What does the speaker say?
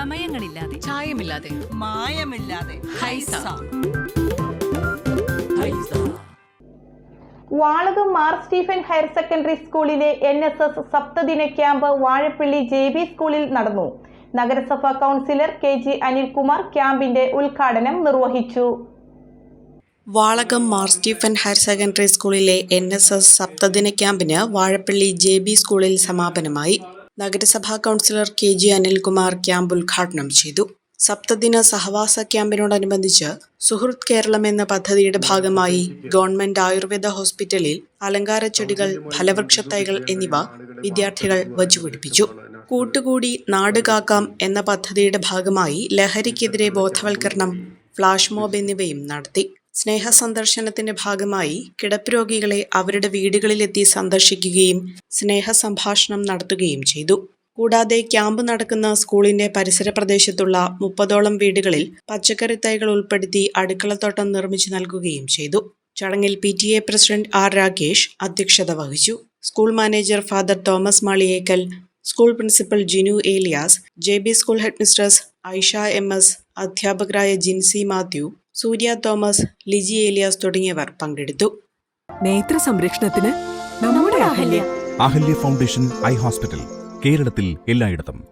ചമയങ്ങളില്ലാതെ ചായമില്ലാതെ. മായമില്ലാതെ. Haiza. Valakom Mar Stephen higher secondary സ്കൂളിലെ എൻ എസ് എസ് സപ്തദിന ക്യാമ്പ് വാഴപ്പള്ളി ജെ ബി സ്കൂളിൽ നടന്നു. നഗരസഭാ കൗൺസിലർ കെ ജി അനിൽകുമാർ ക്യാമ്പിന്റെ ഉദ്ഘാടനം നിർവഹിച്ചു. Valakom Mar Stephen higher secondary സ്കൂളിലെ എൻ എസ് എസ് സപ്തദിന ക്യാമ്പിന് വാഴപ്പള്ളി ജെ ബി സ്കൂളിൽ സമാപനമായി നഗരസഭാ councillor K G Anilkumar camp ഉദ്ഘാടനം ചെയ്തു. സപ്തദിന സഹവാസ ക്യാമ്പിനോടനുബന്ധിച്ച് സുഹൃത്ത് കേരളം എന്ന പദ്ധതിയുടെ ഭാഗമായി ഗവൺമെന്റ് ആയുർവേദ ഹോസ്പിറ്റലിൽ അലങ്കാര ചെടികൾ ഫലവൃക്ഷത്തൈകൾ എന്നിവ വിദ്യാർത്ഥികൾ വച്ചുപിടിപ്പിച്ചു. കൂട്ടുകൂടി നാട് കാക്കാം എന്ന പദ്ധതിയുടെ ഭാഗമായി ലഹരിക്കെതിരെ ബോധവൽക്കരണം ഫ്ലാഷ് മോബ് എന്നിവയും നടത്തി. സ്നേഹ സന്ദർശനത്തിന്റെ ഭാഗമായി കിടപ്പ് രോഗികളെ അവരുടെ വീടുകളിലെത്തി സന്ദർശിക്കുകയും സ്നേഹ സംഭാഷണം നടത്തുകയും ചെയ്തു. കൂടാതെ ക്യാമ്പ് നടക്കുന്ന സ്കൂളിന്റെ പരിസര പ്രദേശത്തുള്ള മുപ്പതോളം വീടുകളിൽ പച്ചക്കറി തൈകൾ ഉൾപ്പെടുത്തി അടുക്കളത്തോട്ടം നിർമ്മിച്ചു നൽകുകയും ചെയ്തു. ചടങ്ങിൽ P T A president R Rakesh അധ്യക്ഷത വഹിച്ചു. School manager father Thomas Maliyekkal school principal Jinu Elias J B school headmistress Aisha M S അധ്യാപകരായ ജിൻസി മാത്യു സൂര്യ തോമസ് ലിജി ഏലിയാസ് തുടങ്ങിയവർ പങ്കെടുത്തു. നേത്ര സംരക്ഷണത്തിന് നമ്മുടെ Ahalya. Ahalya foundation eye hospital കേരളത്തിൽ എല്ലായിടത്തും.